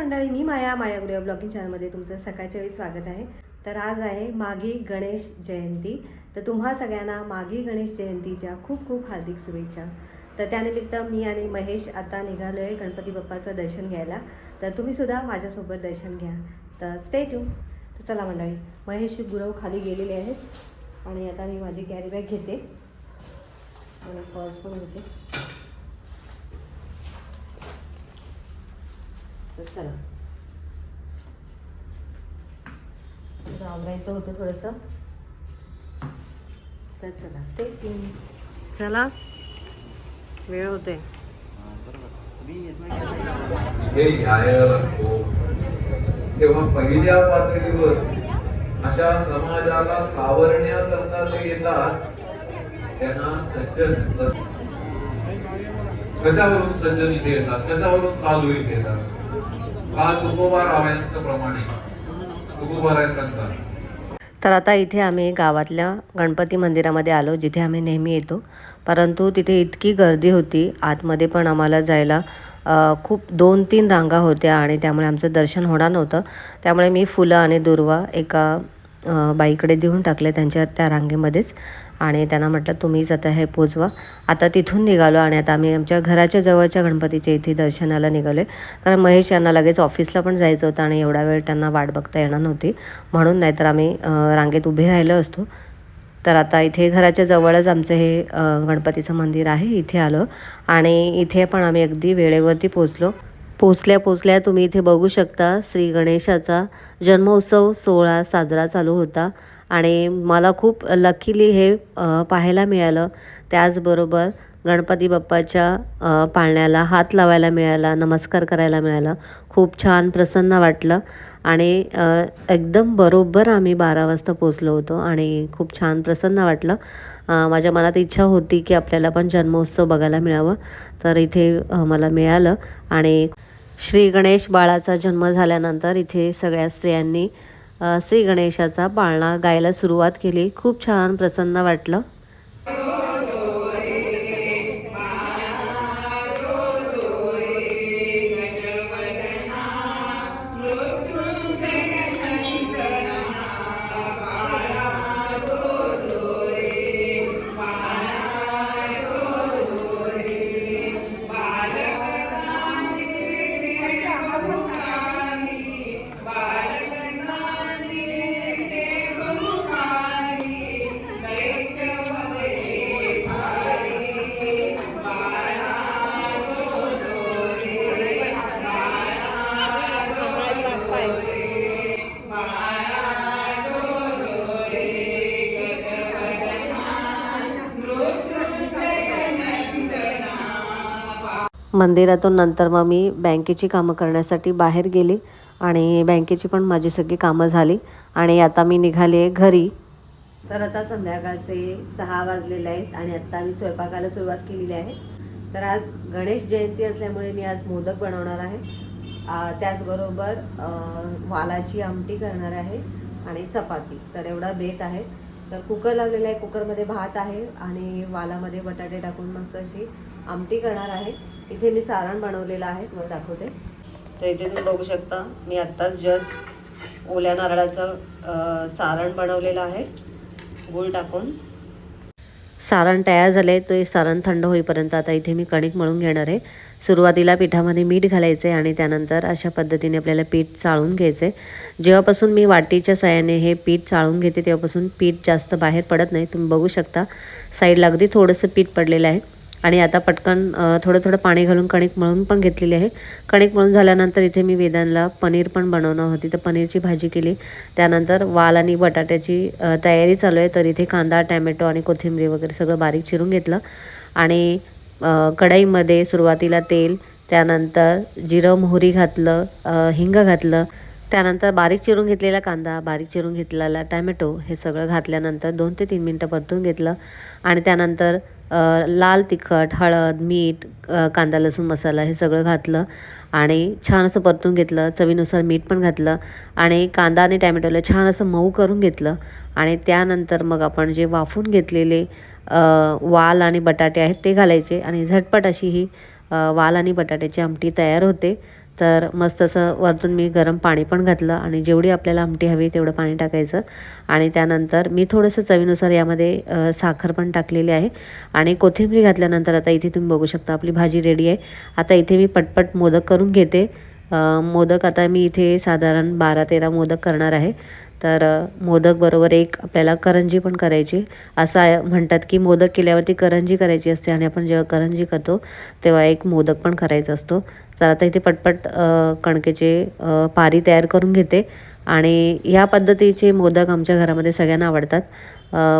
मंडळी मी माया माया गुरुया ब्लॉगिंग चॅनलमध्ये तुमचं सकाळच्या वेळी स्वागत आहे. तर आज आहे माघी गणेश जयंती. तर तुम्हा सगळ्यांना माघी गणेश जयंतीच्या खूप खूप हार्दिक शुभेच्छा. तर त्यानिमित्त मी आणि महेश आता निघालो आहे गणपती बाप्पाचं दर्शन घ्यायला. तर तुम्ही सुद्धा माझ्यासोबत दर्शन घ्या. तर स्टे ट्यून तर चला मंडळी महेश गुरव खाली गेलेले आहेत. आणि आता मी माझी कॅरी बॅग घेते. आणि पर्स पण घेते. तर चला. आवरायचं होतं थोडंसं. तर चला स्टे चला. वेळ होते हे लागतो तेव्हा पहिल्या पातळीवर अशा समाजाला सावरण्याकरता जे येतात त्यांना सज्जन कशावरून सज्जन इथे येतात? कशावरून साधू इथे येतात? हा तुकोबा रावांचं प्रमाण आहे. तुकोबा राय सांगतात तर आता इथे आम्ही गावातल्या गणपती मंदिरामध्ये आलो जिथे आम्ही नेहमी येतो. परंतु तिथे इतकी गर्दी होती आतमध्ये पण आम्हाला जायला खूप दोन तीन रांगा होत्या आणि त्यामुळे आमचं दर्शन होणार नव्हतं. त्यामुळे मी फुलं आणि दुर्वा एका बाईकडे देऊन टाकले त्यांच्या त्या रांगेमध्येच. आणि त्यांना म्हटलं तुम्हीच आता हे पोचवा. आता तिथून निघालो आणि आता आम्ही आमच्या घराच्या जवळच्या गणपतीच्या इथे दर्शनाला निघालो कारण महेश यांना लगेच ऑफिसला पण जायचं होतं आणि एवढा वेळ त्यांना वाट बघता येणार नव्हती. म्हणून नाहीतर आम्ही रांगेत उभे राहिलो असतो. तर आता इथे घराच्या जवळच आमचं हे गणपतीचं मंदिर आहे. इथे आलो आणि इथे पण आम्ही अगदी वेळेवरती पोचलो. पोचल्या पोचल्या तुम्ही इथे बघू शकता श्री गणेशाचा जन्मोत्सव सोहळा साजरा चालू होता. आणि मला खूप लकीली हे पाहायला मिळालं. त्याचबरोबर गणपती बाप्पाच्या पाळण्याला हात लावायला मिळाला नमस्कार करायला मिळाला. खूप छान प्रसन्न वाटलं. आणि एकदम बरोबर आम्ही बारा वाजता पोचलो होतो आणि खूप छान प्रसन्न वाटलं. माझ्या मनात इच्छा होती की आपल्याला पण जन्मोत्सव बघायला मिळावं. तर इथे मला मिळालं. आणि श्री गणेश बाळाचा जन्म झाल्यानंतर इथे सगळ्या स्त्रियांनी श्री गणेशाचा पाळणा गायला सुरुवात केली. खूप छान प्रसन्न वाटलं. मंदिरातून नंतर मग मी बँकेची कामं करण्यासाठी बाहेर गेले आणि बँकेची पण माझी सगळी कामं झाली आणि आता मी निघाली आहे घरी. तर आता संध्याकाळचे सहा वाजलेले आहेत आणि आत्ता मी स्वयंपाकाला सुरुवात केलेली आहे. तर आज गणेश जयंती असल्यामुळे मी आज मोदक बनवणार आहे. त्याचबरोबर वालाची आमटी करणार आहे आणि चपाती. तर एवढा बेत आहे. तर कुकर लावलेला आहे. कुकरमध्ये भात आहे आणि वालामध्ये बटाटे टाकून मस्त अशी आमटी करणार आहे. इथे मी सारण बनवलेलं आहे मग दाखवते. तर इथे तुम्ही बघू शकता मी आत्ताच जस्ट ओल्या नारळाचं सारण बनवलेलं आहे. गूळ टाकून. सारण तयार झाले ते सारण थंड होईपर्यंत आता इथे मी कणिक मळून घेणार आहे. सुरुवातीला पिठामध्ये मीठ घालायचे आहे आणि त्यानंतर अशा पद्धतीने आपल्याला पीठ चाळून घ्यायचं. आहे जेव्हापासून मी वाटीच्या साह्याने हे पीठ चाळून घेते तेव्हापासून पीठ जास्त बाहेर पडत नाही. तुम्ही बघू शकता साईडला अगदी थोडंसं पीठ पडलेलं आहे. आणि आता पटकन थोडं थोडं पाणी घालून कणिक मळून पण घेतलेली आहे. कणिक मळून झाल्यानंतर इथे मी वेदांना पनीर पण बनवणं होती. तर पनीरची भाजी केली. त्यानंतर वाल आणि बटाट्याची तयारी चालू आहे. तर इथे कांदा टॅमॅटो आणि कोथिंबीर वगैरे सगळं बारीक चिरून घेतलं. आणि कढईमध्ये सुरुवातीला तेल त्यानंतर जिरं मोहरी घातलं हिंग घातलं. त्यानंतर बारीक चिरून घेतलेला कांदा बारीक चिरून घेतलेला टॅमॅटो हे सगळं घातल्यानंतर दोन ते तीन मिनटं परतून घेतलं. आणि त्यानंतर लाल तिखट हळद मीठ कांदा लसूण मसाला हे सगळं घातलं आणि छान असं परतून घेतलं. चवीनुसार मीठ पण घातलं आणि कांदा आणि टॅमॅटोला छान असं मऊ करून घेतलं आणि त्यानंतर मग आपण जे वाफून घेतलेले वाल आणि बटाटे आहेत ते घालायचे आणि झटपट अशी ही वाल आणि बटाट्याची आमटी तयार होते. तर मस्त असं वरतून मी गरम पाणी पण घातलं आणि जेवढी आपल्याला आमटी हवी तेवढं पाणी टाकायचं. आणि त्यानंतर मी थोडंसं चवीनुसार यामध्ये साखर पण टाकलेली आहे. आणि कोथिंबीर घातल्यानंतर आता इथे तुम्ही बघू शकता आपली भाजी रेडी आहे. आता इथे मी पटपट मोदक करून घेते. मोदक आता मी इथे साधारण बारा तेरा मोदक करणार आहे. तर मोदक बरोबर एक आपल्याला करंजी पण करायची. असं म्हणतात की मोदक केल्यावरती करंजी करायची असते आणि आपण जेव्हा करंजी करतो तेव्हा एक मोदक पण करायचा असतो. तर आता इथे पटपट कणकेचे पारी तयार करून घेते. आणि ह्या पद्धतीचे मोदक आमच्या घरामध्ये सगळ्यांना आवडतात.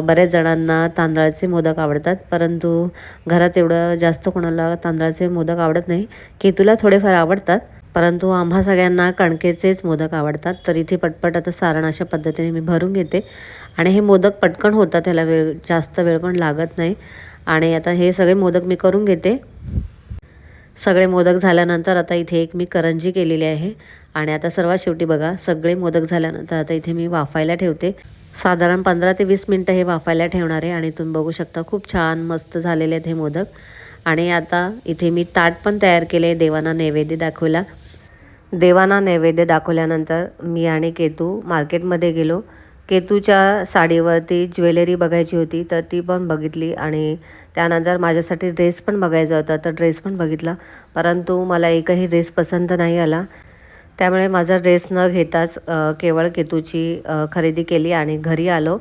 बऱ्याच जणांना तांदळाचे मोदक आवडतात परंतु घरात एवढं जास्त कोणाला तांदळाचे मोदक आवडत नाही की तुला थोडेफार आवडतात परंतु आम्हा सगळ्यांना कणकेचेच मोदक आवडतात. तर इथे पटपट आता सारण अशा पद्धतीने मी भरून घेते. आणि हे मोदक पटकन होतात त्याला वेळ जास्त वेळ पण लागत नाही. आणि आता हे सगळे मोदक मी करून घेते. सगळे मोदक झाल्यानंतर आता इथे एक मी करंजी केलेली आहे. आणि आता सर्वात शेवटी बघा सगळे मोदक झाल्यानंतर आता इथे मी वाफायला ठेवते. साधारण पंधरा ते वीस मिनटं हे वाफायला ठेवणार आहे आणि तुम्ही बघू शकता खूप छान मस्त झालेले आहेत हे मोदक. आणि आता इथे मी ताट पण तयार केले देवांना नैवेद्य दाखवला देवांना नैवेद्य दाखवल्यानंतर मी आणि केतू मार्केटमध्ये गेलो. केतूच्या साडीवरती ज्वेलरी बघायची होती तर ती पण बघितली. आणि त्यानंतर माझ्यासाठी ड्रेस पण बघायचा होता तर ड्रेस पण बघितला. परंतु मला एकही ड्रेस पसंत नाही आला. त्यामुळे माझा ड्रेस न घेताच केवळ केतूची खरेदी केली आणि घरी आलो.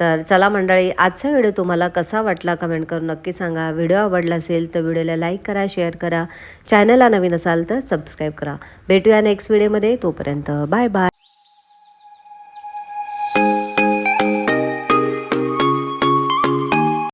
तर चला मंडळी आजचा व्हिडिओ तुम्हाला कसा वाटला कमेंट करून नक्की सांगा. व्हिडिओ आवडला असेल तर व्हिडिओला लाईक करा शेअर करा. चॅनलला नवीन असाल तर सबस्क्राईब करा. भेटूया नेक्स्ट व्हिडिओमध्ये. तोपर्यंत बाय बाय.